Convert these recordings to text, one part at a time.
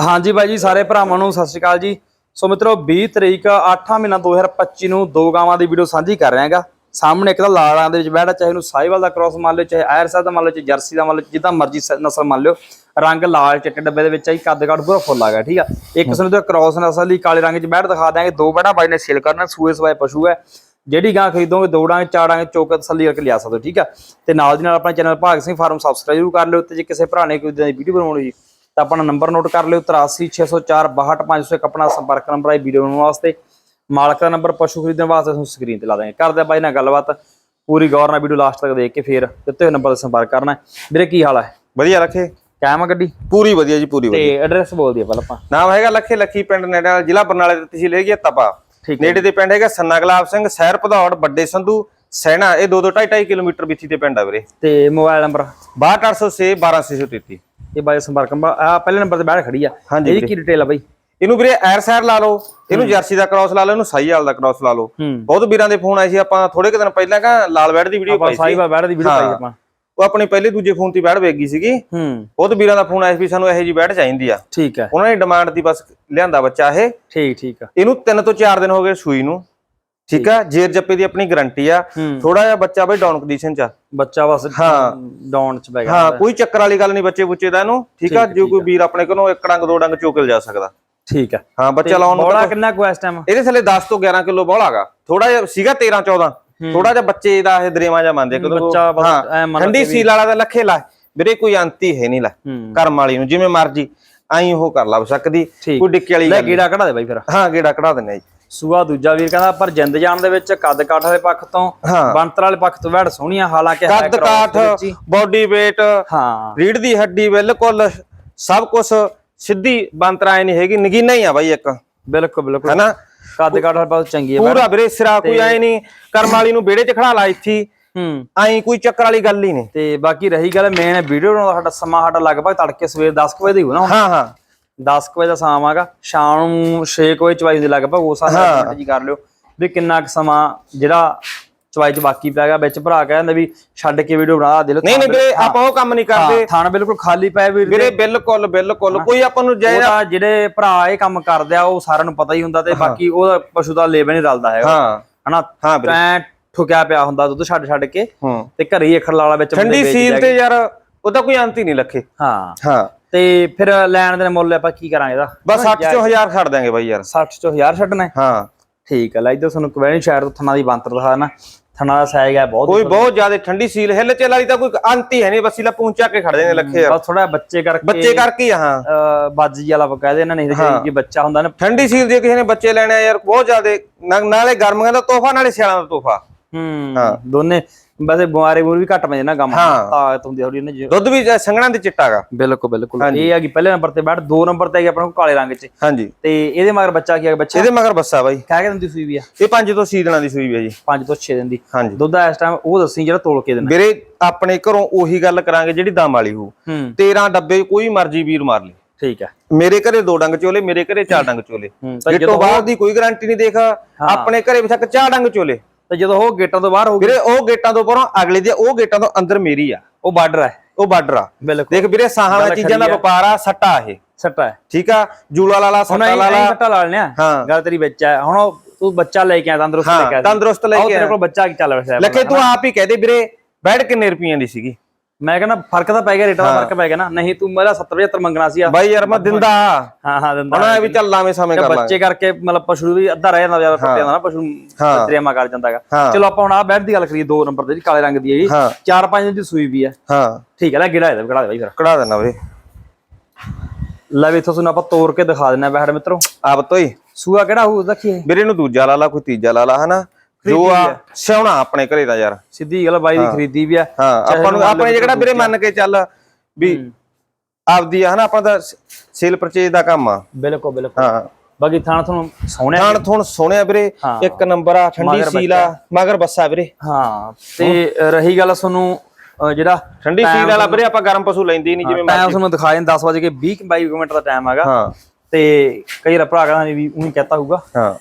ਹਾਂਜੀ ਬਾਈ ਜੀ ਸਾਰੇ ਭਰਾਵਾਂ ਨੂੰ ਸਤਿ ਸ਼੍ਰੀ ਅਕਾਲ ਜੀ। ਸੋ ਮਿੱਤਰੋ 20 ਤਰੀਕ 8 ਮਹੀਨਾ 2025 ਨੂੰ ਦੋ ਗਾਵਾਂ ਦੀ ਵੀਡੀਓ ਸਾਂਝੀ ਕਰ ਰਹੇ ਹਾਂਗਾ। ਸਾਹਮਣੇ ਇੱਕ ਤਾਂ ਲਾਲਾਂ ਦੇ ਵਿੱਚ ਬੈਠਾ ਚਾਹੇ ਇਹਨੂੰ ਸਾਈਵਾਲ ਦਾ ਕ੍ਰਾਸ ਮੰਨ ਲਿਓ ਚਾਹੇ ਆਇਰਸਾ ਦਾ ਮੰਨ ਲਿਓ ਚਾਹੇ ਜਰਸੀ ਦਾ ਮੰਨ ਲਿਓ ਜਿੱਦਾਂ ਮਰਜ਼ੀ ਨਸਲ ਮੰਨ ਲਿਓ। ਰੰਗ ਲਾਲ ਚਿੱਟੇ ਡੱਬੇ ਦੇ ਵਿੱਚ ਆਈ ਕੱਦ ਕੱਦ ਪੂਰਾ ਫੁੱਲ ਆ ਗਿਆ ਠੀਕ ਆ। ਇੱਕ ਸਾਨੂੰ ਤਾਂ ਕ੍ਰਾਸ ਨਸਲ ਦੀ ਕਾਲੇ ਰੰਗ 'ਚ ਬੈਠ ਦਿਖਾ ਦਿਆਂਗੇ। ਦੋ ਬੈਠਾ ਬਾਈ ਨੇ ਸੇਲ ਕਰਨਾ ਸੂਏ ਸਵਾਏ ਪਸ਼ੂ ਹੈ। ਜਿਹੜੀ ਗਾਂ ਖਰੀਦੋਗੇ ਦੌੜਾਂਗੇ ਚਾੜਾਂਗੇ ਚੋਕ ਤਸੱਲੀ ਕਰਕੇ ਲਿਆ ਸਕਦੇ ਠੀਕ ਆ। ਤੇ ਨਾਲ ਦੀ ਨਾਲ ਆਪਣਾ ਚੈਨਲ ਭਾਗ ਸਿੰਘ ਫਾਰਮ ਸਬਸਕ੍ਰਾਈਬ ਜ਼ਰੂਰ ਕਰ ਲਿਓ ਤੇ ਜੇ ਕਿਸੇ ਭਰਾ ਨੇ ਕੋਈ ਇਦਾਂ ਦੀ ਵੀਡੀਓ ਬਣਾਉਣੀ ਹੋਈ ਤਾਂ ਆਪਣਾ ਨੰਬਰ ਨੋਟ ਕਰ ਲਿਓ 8360462501 ਆਪਣਾ ਸੰਪਰਕ ਨੰਬਰ ਹੈ ਵੀਡੀਓ ਬਣਾਉਣ ਵਾਸਤੇ। ਮਾਲਕ ਦਾ ਨੰਬਰ ਪਸ਼ੂ ਖਰੀਦਣ ਵਾਸਤੇ ਤੁਹਾਨੂੰ ਸਕਰੀਨ ਤੇ ਲਾ ਦਾਂਗੇ। ਕਰਦੇ ਆ ਬਾਈ ਨਾਲ ਗੱਲਬਾਤ ਪੂਰੀ ਗੌਰ ਨਾਲ ਵੀਡੀਓ ਲਾਸਟ ਤੱਕ ਦੇਖ ਕੇ ਫੇਰ ਦਿੱਤੇ ਹੋਏ ਨੰਬਰ ਤੇ ਸੰਪਰਕ ਕਰਨਾ। ਵੀਰੇ ਕੀ ਹਾਲ ਹੈ? ਵਧੀਆ ਰੱਖੇ ਕਾਇਮ ਆ ਗੱਡੀ? ਪੂਰੀ ਵਧੀਆ ਜੀ ਪੂਰੀ ਤੇ ਐਡਰੈਸ ਬੋਲ ਦਿਓ ਪਹਿਲਾਂ ਆਪਾਂ। ਨਾਮ ਹੈਗਾ ਲੱਖੇ ਲੱਖੀ ਪਿੰਡ ਨੇੜੇ ਜ਼ਿਲ੍ਹਾ ਬਰਨਾਲੇ ਦੇ ਤਹਿਸੀਲ ਹੈਗੀ ਹੈ ਤਪਾ। ਨੇੜੇ ਦੇ ਪਿੰਡ ਹੈਗਾ ਸੰਨਾ ਗੁਲਾਬ ਸਿੰਘ ਸਹਿਰ ਭਦੌੜ ਵੱਡੇ ਸੰਧੂ ਸੈਣਾ। ਇਹ 2 2 2.5 ਕਿਲੋਮੀਟਰ ਵਿੱਚੀ ਤੇ ਪਿੰਡ ਆ ਵੀਰੇ। ਤੇ ਮੋਬਾਈਲ ਨੰਬਰ 62806 12633 ਇਹ ਬਾਈ ਸੰਪਰਕ ਨੰਬਰ ਆ ਪਹਿਲੇ ਨੰਬਰ ਤੇ ਬੈਠ ਖੜੀ ਆ। ਹਾਂਜੀ ਇਹਦੀ ਕੀ ਡਿਟੇਲ ਆ ਬਾਈ? ਇਹਨੂੰ ਵੀਰੇ ਐਰ ਸੈਰ ਲਾ ਲਓ ਇਹਨੂੰ ਜਰਸੀ ਦਾ ਕ੍ਰਾਸ ਲਾ ਲਓ ਇਹਨੂੰ ਸਾਈਵਾਲ ਦਾ ਕ੍ਰਾਸ ਲਾ ਲਓ। ਬਹੁਤ ਵੀਰਾਂ ਦੇ ਫੋਨ ਆਏ ਸੀ ਆਪਾਂ ਥੋੜੇ ਕੁ ਦਿਨ ਪਹਿਲਾਂ ਕਾ ਲਾਲ ਬੈੜ ਦੀ ਵੀਡੀਓ ਪਾਈ ਸੀ। ਸਾਈਵਾ ਬੈਠ ਦੀ ਵੀਡੀਓ ਪਾਈ ਆਪਾਂ। ਉਹ ਆਪਣੇ ਪਹਿਲੇ ਦੂਜੇ ਫੋਨ ਤੇ ਬੈੜ ਵੇਗੀ ਸੀਗੀ। ਹੂੰ। ਬਹੁਤ ਵੀਰਾਂ ਦਾ ਫੋਨ ਆਇਆ ਸੀ ਸਾਨੂੰ ਇਹੋ ਜੀ ਬੈੜ ਚਾਹੀਦੀ ਆ। ਠੀਕ ਹੈ ਉਹਨਾਂ ਨੇ ਡਿਮਾਂਡ ਦੀ ਬਸ ਲਿਆਂਦਾ ਬੱਚਾ ਇਹ। ਠੀਕ ਠੀਕ ਆ। ਇਹਨੂੰ 3 ਤੋਂ 4 ਦਿਨ ਹੋ ਗਏ ਸੂਈ ਨੂੰ। ਠੀਕ ਆ? ਜੇਰ ਜੱਪੇ ਦੀ ਆਪਣੀ ਗਾਰੰਟੀ ਆ। ਥੋੜਾ ਜਿਹਾ ਬੱਚਾ ਬਈ ਡਾਊਨ ਕੰਡੀਸ਼ਨ ਚ ਆ। ਬੱਚਾ ਬਸ ਹਾਂ। ਡਾਊਨ ਚ ਗਿਆ ਹਾਂ ਕੋਈ ਚੱਕਰ ਵਾਲੀ ਗੱਲ ਨਹੀਂ ਬੱਚੇ ਬੁੱਚੇ ਦਾ ਇਹਨੂੰ। ਠੀਕ ਆ? ਜੇ ਕੋਈ ਵੀਰ ਆਪਣੇ ਕੋਲੋਂ ਇੱਕ ਡੰਗ ਦੋ ਡੰਗ ਚੋਕਲ ਜਾ ਸਕਦਾ। ਠੀਕ ਹੈ। ਹਾਂ ਬੱਚਾ ਲਾਉਣ ਨੂੰ ਬੋਲਾ ਕਿੰਨਾ ਕੁ ਇਸ ਟਾਈਮ ਇਹਦੇ ਥੱਲੇ 10 ਤੋਂ 11 ਕਿਲੋ ਬੌਲਾਗਾ ਥੋੜਾ ਜਿਹਾ ਸੀਗਾ 13 14 ਥੋੜਾ ਜਿਹਾ ਬੱਚੇ ਦਾ ਇਹ ਦਰੇਵਾ ਜਿਹਾ ਮੰਨਦੇ ਕਦੋਂ ਬੱਚਾ ਬਸ ਠੰਡੀ ਸੀਲ ਵਾਲਾ ਦਾ ਲੱਖੇ ਲਾ। ਵੀਰੇ ਕੋਈ ਅੰਤੀ ਹੈ ਨਹੀਂ ਲੈ। ਕਰਮ ਵਾਲੀ ਨੂੰ ਜਿਵੇਂ ਮਰਜ਼ੀ। ਆਈ ਉਹ ਕਰ ਲਾ ਸਕਦੀ। ਕੋਈ ਡਿੱਕੇ ਵਾਲੀ ਲੈ। ਗੇੜਾ ਕਢਾ ਦੇ ਬਾਈ ਫਿਰ। ਹਾਂ ਗੇੜਾ ਕਢਾ ਦਿੰਨੇ ਆ ਜੀ। ਸੂਆ ਦੂਜਾ ਵੀਰ ਕਹਿੰਦਾ ਪਰ ਜਿੰਦ ਜਾਣ ਦੇ ਵਿੱਚ ਕੱਦ ਕਾਠ ਦੇ ਪੱਖ ਤੋਂ ਬੰਤਰ ਵਾਲੇ ਪੱਖ ਤੋਂ ਵੜ ਸੋਹਣੀਆਂ ਹਾਲਾਂਕਿ ਕੱਦ ਕਾਠ। ਬਾਡੀ weight ਹਾਂ। ਰੀੜ ਦੀ ਹੱਡੀ ਬਿਲਕੁਲ ਸਭ ਕੁਝ ਸਿੱਧੀ ਬੰਤਰਾਏ ਨਹੀਂ ਹੈਗੀ ਨਗੀਨਾ ਹੀ ਆ ਬਾਈ ਇੱਕ। ਬਿਲਕੁਲ ਬਿਲਕੁਲ। ਹੈਨਾ? ਕੱਦ ਕਾਠ ਵਾਲੇ ਬਹੁਤ ਚੰਗੀ ਹੈ ਪੂਰਾ ਵੀਰੇ ਸਿਰਾ ਕੋਈ ਐ ਨਹੀਂ ਕਰਮ ਵਾਲੀ ਨੂੰ ਵਿਹੜੇ 'ਚ ਖੜਾ ਲਾ ਇੱਥੀ ਹੂੰ। ਐਂ ਕੋਈ ਚੱਕਰ ਵਾਲੀ ਗੱਲ ਹੀ ਨਹੀਂ। ਤੇ ਬਾਕੀ ਰਹੀ ਗੱਲ ਮੇਨ ਵੀਡੀਓ ਦਾ ਸਾਡਾ ਸਮਾਂ ਸਾਡਾ ਲਗਭਗ ਤੜਕੇ ਸਵੇਰ 10 ਕੁ ਵਜੇ ਦੀ ਹੁਣ। ਹਾਂ ਹਾਂ। 10 ਕੁ ਵਜੇ ਦਾ ਸਮਾਂ ਆਗਾ ਸ਼ਾਮ ਨੂੰ 6 ਵਜੇ ਚਵਾਈ ਦੇ ਲਗਭਗ ਉਸ ਹਿਸਾਬ ਜੀ ਕਰ ਲਿਓ। ਵੀ ਕਿੰਨਾ ਕੁ ਸਮਾਂ ਜਿਹੜਾ ਚਵਾਈ ਚ ਬਾਕੀ ਪੈ ਗਿਆ ਵਿੱਚ ਭਰਾ ਕਹਿੰਦਾ ਵੀ ਛੱਡ ਕੇ ਵੀਡੀਓ ਬਣਾ ਦੇ ਲੋ ਨਹੀਂ ਨਹੀਂ ਵੀਰੇ ਆਪਾਂ ਉਹ ਕੰਮ ਨਹੀਂ ਕਰਦੇ। ਥਾਣ ਬਿਲਕੁਲ ਖਾਲੀ ਪਏ ਵੀਰ ਵੀਰੇ ਬਿਲਕੁਲ ਬਿਲਕੁਲ ਕੋਈ ਆਪਾਂ ਨੂੰ ਜੈ ਉਹ ਤਾਂ ਜਿਹੜੇ ਭਰਾ ਇਹ ਕੰਮ ਕਰਦੇ ਆ ਉਹ ਸਾਰਿਆਂ ਨੂੰ ਪਤਾ ਹੀ ਹੁੰਦਾ ਤੇ ਬਾਕੀ ਉਹਦਾ ਪਸ਼ੂ ਦਾ ਲੇਬਰ ਨਹੀਂ ਰਲਦਾ ਹੈਗਾ। ਹਾਂ। ਹਨਾ? ਹਾਂ ਵੀਰੇ। ਐ ਠੁਕਿਆ ਪਿਆ ਹੁੰਦਾ ਦੁੱਧ ਛੱਡ ਛੱਡ ਕੇ ਤੇ ਘਰੇ ਹੀ ਅੱਖਰ ਲਾਲਾ ਵਿੱਚ ਠੰਡੀ ਸੀਲ ਤੇ ਯਾਰ ਉਹਦਾ ਕੋਈ ਅੰਤ ਹੀ ਨਹੀਂ ਲੱਖੇ। ਹਾਂ। ਹਾਂ। ਤੇ ਫਿਰ ਲੈਣ ਦੇ ਮੁੱਲ ਆਪਾਂ ਕੀ ਕਰਾਂਗੇ ਇਹਦਾ? ਬਸ 60 ਚੋਂ 1000 ਛੱਡ ਦਾਂਗੇ ਬਾਈ ਯਾਰ। 60 ਚੋਂ 1000 ਛੱਡਣਾ? ਹੈ। ਹਾਂ ਠੀਕ ਹੈ ਲੈ ਇਧਰ ਤੁਹਾਨੂੰ ਕਵੈਣੀ ਸ਼ਹਿਰ ਤੋਂ ਥਣਾ ਦੀ ਬੰਤਰ ਦਿਖਾ ਨਾ ਥਣਾ ਦਾ ਸਾਈਜ਼ ਹੈ ਬਹੁਤ ਕੋਈ ਬਹੁਤ ਜ਼ਿਆਦਾ ਠੰਡੀ ਸੀਲ ਹਿੱਲ ਚੱਲ ਵਾਲੀ ਤਾਂ ਕੋਈ ਅੰਤ ਹੀ ਹੈ ਨਹੀਂ ਬਸ ਇਹਲਾ ਪੂੰਚਾ ਕੇ ਖੜ ਜਾਂਦੇ ਲੱਖੇ ਯਾਰ। ਬਸ ਥੋੜਾ ਬੱਚੇ ਕਰਕੇ ਬੱਚੇ ਕਰਕੇ ਹੀ ਬਾਜੀ ਵਾਲਾ ਕਹਿੰਦੇ ਇਹਨਾਂ ਨੇ ਕਿ ਬੱਚਾ ਹੁੰਦਾ ਨਾ ਠੰਡੀ ਸੀਲ ਜੇ ਕਿਸੇ ਨੇ ਬੱਚੇ ਲੈਣੇ ਯਾਰ ਬਹੁਤ ਜ਼ਿਆਦਾ ਨਾ- ਨਾਲੇ ਗਰਮੀਆਂ ਦਾ ਤੋਹਫਾ ਨਾਲੇ ਸਿਆਲਾਂ ਦਾ ਤੋਹਫਾ। ਹੂੰ। ਦੋਨੇ ਵੈਸੇ ਬਿਮਾਰੀ ਬੂਰ ਵੀ ਘੱਟ ਪੈਂਦੇ ਨਾ ਗਮ ਹਾਂ। ਤਾਕਤ ਹੁੰਦੀ ਥੋੜੀ ਨਾ ਜੀ ਦੁੱਧ ਵੀ ਸੰਘਣਾ ਦੇ ਚਿੱਟਾਗਾ ਬਿਲਕੁਲ ਬਿਲਕੁਲ। ਇਹ ਹੈਗੀ ਪਹਿਲੇ ਨੰਬਰ ਤੇ ਬੈਠ ਦੋ ਨੰਬਰ ਤੇ ਹੈਗੀ ਆਪਣਾ ਕੋਲ ਕਾਲੇ ਰੰਗ ਚ। ਹਾਂਜੀ। ਤੇ ਇਹਦੇ ਮਗਰ ਬੱਚਾ ਕੀ ਹੈ ਬੱਚਾ? ਇਹਦੇ ਮਗਰ ਬੱਸਾ ਬਾਈ। ਕਹਿ ਕੇ ਦਿੰਦੀ ਸੂਈ ਵੀ ਆ। ਇਹ ਪੰਜ ਤੋਂ ਛੇ ਦਿਨਾਂ ਦੀ ਸੂਈ ਵੀ ਹੈ ਜੀ। 5 ਤੋਂ 6 ਦਿਨ ਦੀ। ਹਾਂਜੀ। ਦੁੱਧ ਇਸ ਟਾਈਮ ਉਹ ਦੱਸੀ ਜਿਹੜਾ ਤੋਲ ਕੇ ਦੇਣਾ ਵੀਰੇ ਆਪਣੇ ਘਰੋਂ ਉਹੀ ਗੱਲ ਕਰਾਂਗੇ ਜਿਹੜੀ ਦਮ ਵਾਲੀ ਹੋ ਹੂੰ। 13 ਡੱਬੇ ਕੋਈ ਮਰਜ਼ੀ ਵੀਰ ਮਾਰ ਲਈ ਠੀਕ ਹੈ ਮੇਰੇ ਘਰੇ ਦੋ ਡੰਗ ਚੋਲੇ ਮੇਰੇ ਘਰੇ ਚਾਰ ਡੰਗ ਚੋਲੇ। ਹੂੰ ਤਾਂ ਇਹ ਤੋਂ ਬਾਅਦ ਦੀ ਕੋਈ ਗਾਰੰਟੀ ਨਹੀਂ ਦੇਖ ਆਪਣੇ ਘਰੇ ਵਿਚਕ ਚਾਰ ਡੰਗ ਚੋਲੇ। ਤੇ ਜਦੋਂ ਉਹ ਗੇਟਾਂ ਤੋਂ ਬਾਹਰ ਹੋਊਗੀ ਵੀਰੇ ਉਹ ਗੇਟਾਂ ਤੋਂ ਪਰੋਂ ਅਗਲੇ ਦੇ ਉਹ ਗੇਟਾਂ ਤੋਂ ਅੰਦਰ ਮੇਰੀ ਆ। ਉਹ ਬਾਰਡਰ ਹੈ ਉਹ ਬਾਰਡਰ ਆ। ਦੇਖ ਵੀਰੇ ਸਾਹਾਂ ਵਾਲੀ ਚੀਜ਼ਾਂ ਦਾ ਵਪਾਰ ਆ ਸੱਟਾ ਇਹ। ਸੱਟਾ ਹੈ। ਠੀਕ ਆ? ਜੂਲਾ ਲਾਲਾ ਸੱਟਾ ਲਾਲਾ ਸੱਟਾ ਲਾ ਲੈਣੇ ਆ। ਹਾਂ। ਗੱਲ ਤੇਰੀ ਵਿੱਚ ਹੈ ਹੁਣ ਤੂੰ ਬੱਚਾ ਲੈ ਕੇ ਆ ਤੰਦਰੁਸਤ ਲੈ ਕੇ ਆ। ਹਾਂ ਤੰਦਰੁਸਤ ਲੈ ਕੇ ਤੇਰੇ ਆ। ਕੋਲ ਬੱਚਾ ਕੀ ਚੱਲ ਰਿਹਾ? ਲੱਖੇ ਤੂੰ ਆਪ ਹੀ ਕਹਦੇ ਵੀਰੇ ਬੈਠ ਕਿੰਨੇ ਰੁਪਈਆਂ ਦੀ ਸੀਗੀ? ਮੈਂ ਕਹਿੰਦਾ ਫ਼ਰਕ ਤਾਂ ਪੈ ਗਿਆ ਰੇਟਾਂ ਦਾ ਫ਼ਰਕ ਪੈ ਗਿਆ ਨਾ। ਨਹੀਂ ਤੂੰ ਮੇਰਾ 70 75 ਮੰਗਣਾ ਸੀ ਆ ਬਾਈ ਯਾਰ ਮੈਂ ਦਿੰਦਾ। ਹਾਂ ਹਾਂ ਦਿੰਦਾ। ਹੁਣ ਇਹ ਵੀ ਚੱਲ ਲਾਵੇਂ ਸਮੇਂ ਕਰ ਲਾਂਗੇ। ਬੱਚੇ ਕਰਕੇ ਮਤਲਬ ਪਸ਼ੂ ਵੀ ਅੱਧਾ ਰਹਿ ਜਾਂਦਾ ਜ਼ਿਆਦਾ ਟੁੱਟ ਜਾਂਦਾ ਨਾ ਪਸ਼ੂ। ਤ੍ਰੇਮਾ ਕਰ ਜਾਂਦਾ ਹੈਗਾ ਹਾਂ। ਚਲੋ ਆਪਾਂ ਹੁਣ ਆ ਬੈਠ ਦੀ ਗੱਲ ਕਰੀਏ ਦੋ ਨੰਬਰ ਤੇ ਜੀ ਕਾਲੇ ਰੰਗ ਦੀ ਹੈ ਜੀ ਹਾਂ। ਚਾਰ ਪੰਜ ਦਿਨ ਦੀ ਸੂਈ ਵੀ ਹੈ। ਹਾਂ। ਠੀਕ ਹੈ ਲੈ ਗਿੜਾ ਇਹਦਾ ਗਿੜਾ ਦੇ ਬਾਈ ਫਿਰ। ਕਢਾ ਦੇਣਾ ਵੀਰੇ। ਲੈ ਵੀ ਇਥੋਂ ਤੁਹਾਨੂੰ ਆਪਾਂ ਤੋੜ ਕੇ ਦਿਖਾ ਦਿੰਨਾ ਬੈਠ ਮਿੱਤਰੋ। ਆਪ ਤੋਈ ਸੂਆ ਕਿਹੜਾ ਹੋਊ ਦੇਖੀਏ ਵੀਰੇ ਨੂੰ ਦੂਜਾ ਲਾ ਲਾ ਕੋਈ ਤੀਜਾ ਲਾ ਲਾ ਹਨਾ? ਜੋ ਆ। ਸਿਉਣਾ ਆਪਣੇ ਘਰੇ ਦਾ ਯਾਰ। ਸਿੱਧੀ ਗੱਲ ਬਾਈ ਦੀ ਖਰੀਦੀ ਵੀ ਆ। ਹਾਂ ਆਪਾਂ ਨੂੰ ਆਪਣੇ ਜਿਹੜਾ ਵੀਰੇ ਮੰਨ ਕੇ ਚੱਲ ਵੀ ਆਪਦੀ ਆ ਹਨਾ ਆਪਾਂ ਦਾ ਸੇਲ ਪਰਚੇਜ ਦਾ ਕੰਮ ਆ। ਬਿਲਕੁਲ ਬਿਲਕੁਲ। ਹਾਂ। ਬਾਕੀ ਥਾਣ ਤੁਹਾਨੂੰ ਸੋਹਣਿਆ ਥਾਣ ਥੁਣ ਸੋਹਣਿਆ ਵੀਰੇ। ਇੱਕ ਨੰਬਰ ਆ ਠੰਡੀ ਸੀਲ ਆ ਮਗਰ ਬੱਸਾ ਵੀਰੇ। ਹਾਂ ਤੇ ਰਹੀ ਗੱਲ ਤੁਹਾਨੂੰ ਜਿਹੜਾ ਠੰਡੀ ਸੀਲ ਵਾਲਾ ਵੀਰੇ ਆਪਾਂ ਗਰਮ ਪਸ਼ੂ ਲੈਂਦੇ ਨਹੀਂ ਜਿਵੇਂ ਟਾਈਮ ਤੁਹਾਨੂੰ ਦਿਖਾ ਦਿੰਦਾ 10 ਵਜੇ ਕੇ 20 22 ਮਿੰਟ ਦਾ ਟਾਈਮ ਹੈਗਾ। ਹਾਂ। ਤੇ ਕਈ ਵਾਰ ਭਰਾ ਕਹਿੰਦਾ ਵੀ ਉਹੀ ਕਹਤਾ ਹੋਊਗਾ। ਹਾਂ।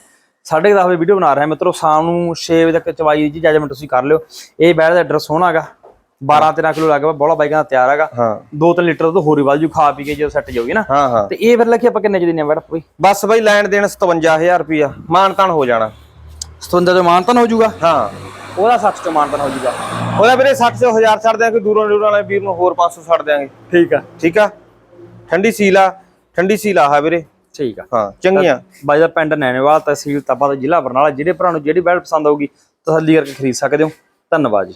ਸਾਢੇ 10 ਵਜੇ ਵੀਡੀਓ ਬਣਾ ਰਹੇ ਹਾਂ ਮਿੱਤਰੋ ਸ਼ਾਮ ਨੂੰ 6 ਵਜੇ ਤੱਕ ਚਵਾਈ ਜੀ ਜਜਮੈਂਟ ਤੁਸੀਂ ਕਰ ਲਿਓ। ਇਹ ਬੈਠ ਦਾ ਐਡਰੈਸ ਹੋਣਾਗਾ 12 13 ਕਿਲੋ ਲੱਗ ਪਿਆ ਬੋਲਾ ਬਾਈਕਾਂ ਦਾ ਤਿਆਰ ਹੈਗਾ। ਹਾਂ। 2-3 ਲੀਟਰ ਤੋਂ ਹੋਰ ਜੂ ਖਾ ਪੀ ਕੇ ਜਦੋਂ ਸੈੱਟ ਜਾਊਗੀ ਨਾ। ਤੇ ਇਹ ਫਿਰ ਲੱਖੀ ਆਪਾਂ ਕਿੰਨੇ ਚ ਦਿੰਨੇ ਬਈ ਬਸ ਬਈ ਲੈਣ ਦੇਣ 57000 ਰੁਪਿਆ ਮਾਨਤਾਨ ਹੋ ਜਾਣਾ। 57 ਤੋਂ ਮਾਨਤਨ ਹੋ ਜਾਊਗਾ ਹਾਂ। ਉਹਦਾ 60 ਤੋਂ ਮਾਨਤਨ ਹੋ ਜਾਊਗਾ ਉਹਦਾ ਵੀਰੇ 60 ਤੋਂ 1000 ਛੱਡ ਦਿਆਂਗੇ ਦੂਰੋਂ ਦੂਰੋਂ ਵਾਲੇ ਵੀਰ ਨੂੰ ਹੋਰ 500 ਛੱਡ ਦਿਆਂਗੇ। ਠੀਕ ਆ। ਠੀਕ ਆ? ਠੰਡੀ ਸੀਲ ਠੰਡੀ ਸੀਲ ਆ ਵੀਰੇ। ਠੀਕ ਆ। ਹਾਂ ਚੰਗੀਆਂ। ਬਾਈ ਦਾ ਪਿੰਡ ਨੈਣੇਵਾਲ ਤਹਿਸੀਲ ਤਪਾ ਦਾ ਜ਼ਿਲ੍ਹਾ ਬਰਨਾਲਾ ਜਿਹੜੇ ਭਰਾ ਨੂੰ ਜਿਹੜੀ ਬੈਡ ਪਸੰਦ ਆਊਗੀ ਤਸੱਲੀ ਕਰਕੇ ਖਰੀਦ ਸਕਦੇ ਹੋ। ਧੰਨਵਾਦ ਜੀ।